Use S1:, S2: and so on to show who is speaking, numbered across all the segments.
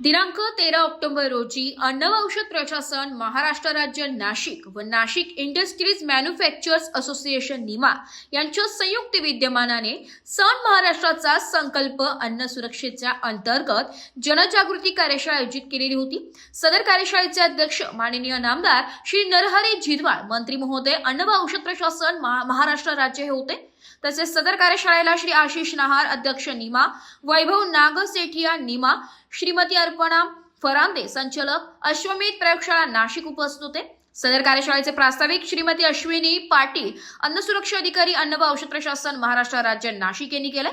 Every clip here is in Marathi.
S1: दिनांक तेरा ऑक्टोबर रोजी अन्न व औषध प्रशासन महाराष्ट्र राज्य नाशिक व Nashik industries manufactures association Nima यांच्या संयुक्त विद्यमानाने सण महाराष्ट्राचा संकल्प अन्न सुरक्षेच्या अंतर्गत जनजागृती कार्यशाळा आयोजित केलेली होती. सदर कार्यशाळेचे अध्यक्ष माननीय नामदार श्री नरहरी झिरवाळ मंत्री महोदय अन्न व औषध प्रशासन महाराष्ट्र राज्य हे होते. तसेच सदर कार्यशाळेला श्री आशिष नहार अध्यक्ष निमा वैभव नागसेठिया निमा श्रीमती अर्पणा फरांदे संचालक अश्वमेध प्रयोगशाळा नाशिक उपस्थित होते. सदर कार्यशाळेचे प्रास्ताविक श्रीमती अश्विनी पाटील अन्न सुरक्षा अधिकारी अन्न व औषध प्रशासन महाराष्ट्र राज्य नाशिक यांनी केले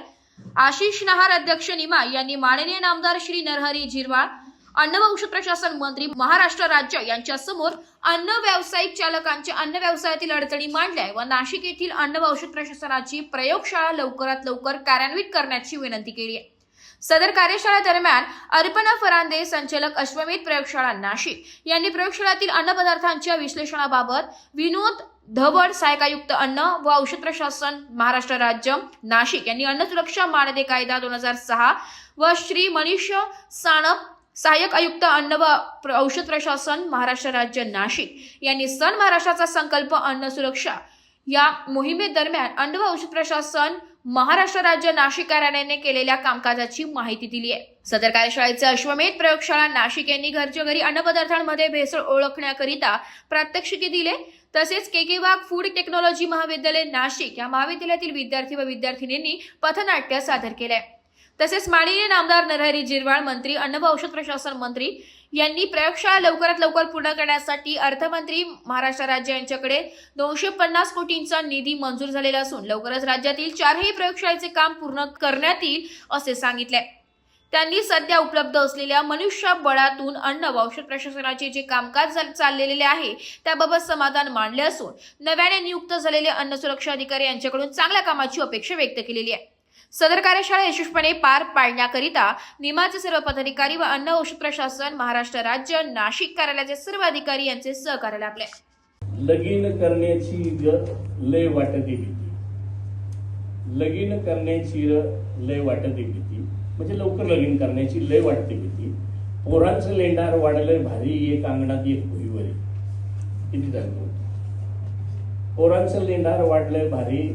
S1: आशिष नहार अध्यक्ष निमा यांनी माननीय नामदार श्री नरहरी झिरवाळ अन्न व औषध प्रशासन मंत्री महाराष्ट्र राज्य यांच्यासमोर अन्न व्यावसायिक चालकांच्या अन्न व्यवसायातील अडचणी मांडल्या. व नाशिक येथील अन्न व औषध प्रशासनाची प्रयोगशाळा लवकरात लवकर कार्यान्वित करण्याची विनंती केली आहे. सदर कार्यशाळा दरम्यान अर्पणा फरांदे संचालक अश्वमेध प्रयोगशाळा नाशिक यांनी प्रयोगशाळातील अन्नपदार्थांच्या विश्लेषणाबाबत विनोद धवड सहायक आयुक्त अन्न व औषध प्रशासन महाराष्ट्र राज्य नाशिक यांनी अन्न सुरक्षा मानदे कायदा दोन हजार सहा व श्री मनीष साणप सहाय्यक आयुक्त अन्न व प्र- औषध प्रशासन महाराष्ट्र राज्य नाशिक यांनी सन महाराष्ट्राचा संकल्प अन्न सुरक्षा या मोहिमेदरम्यान अन्न व औषध प्रशासन महाराष्ट्र राज्य नाशिक कार्यालयाने केलेल्या कामकाजाची माहिती दिली आहे. सदर कार्यशाळेचे अश्वमेध प्रयोगशाळा नाशिक यांनी घरच्या घरी अन्नपदार्थांमध्ये भेसळ ओळखण्याकरिता प्रात्यक्षिके दिले. तसेच के के वाघ फूड टेक्नॉलॉजी महाविद्यालय नाशिक या महाविद्यालयातील विद्यार्थी व विद्यार्थिनींनी पथनाट्य सादर केले. तसेच माननीय नामदार नरहरी जिरवाळ मंत्री अन्न व औषध प्रशासन मंत्री यांनी प्रयोगशाळा लवकरात लवकर पूर्ण करण्यासाठी अर्थमंत्री महाराष्ट्र राज्य यांच्याकडे दोनशे पन्नास कोटींचा निधी मंजूर झालेला असून लवकरच राज्यातील चारही प्रयोगशाळेचे काम पूर्ण करण्यात येईल असे सांगितले. त्यांनी सध्या उपलब्ध असलेल्या मनुष्यबळातून अन्न व औषध प्रशासनाचे जे कामकाज चाल- चाललेले आहे त्याबाबत समाधान मांडले असून नव्याने नियुक्त झालेले अन्न सुरक्षा अधिकारी यांच्याकडून चांगल्या कामाची अपेक्षा व्यक्त केलेली आहे. सदर कार्यशाळा यशस्वीपणे पार पाडण्याकरिता निमाचे सर्व पदाधिकारी व अन्न औषध प्रशासन महाराष्ट्र राज्य नाशिक कार्यालयाचे सर्व अधिकारी यांचे सहकार्य लाभले.
S2: लगीन करण्याची ग लय वाटते भीती. लगीन करण्याची लय लय दिली ती म्हणजे लवकर लगीन करण्याची लय वाटते भीती. पोरांचं लेंडार वाढलंय भारी एक अंगणात एक भुईवरी किती झालं पोरांचं लेंडार वाढलंय भारी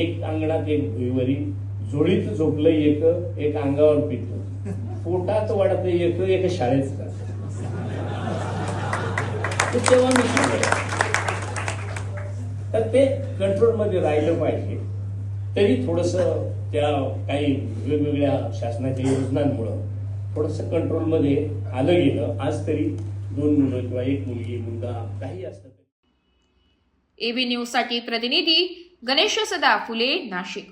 S2: एक अंगणात एक भुईवरी जोडीत झोपलंय एक एक अंगावर पित पोटात वाढत एक एक शाळेत तेव्हा मी तर ते कंट्रोलमध्ये राहिलं पाहिजे. तरी थोडस त्या काही वेगवेगळ्या शासनाच्या योजनांमुळं थोडस कंट्रोलमध्ये आलं गेलं. आज तरी दोन मुलं किंवा एक मुलगी मुलगा काही असतं तरी.
S1: एबी न्यूजसाठी प्रतिनिधी गणेश सदा फुले नाशिक.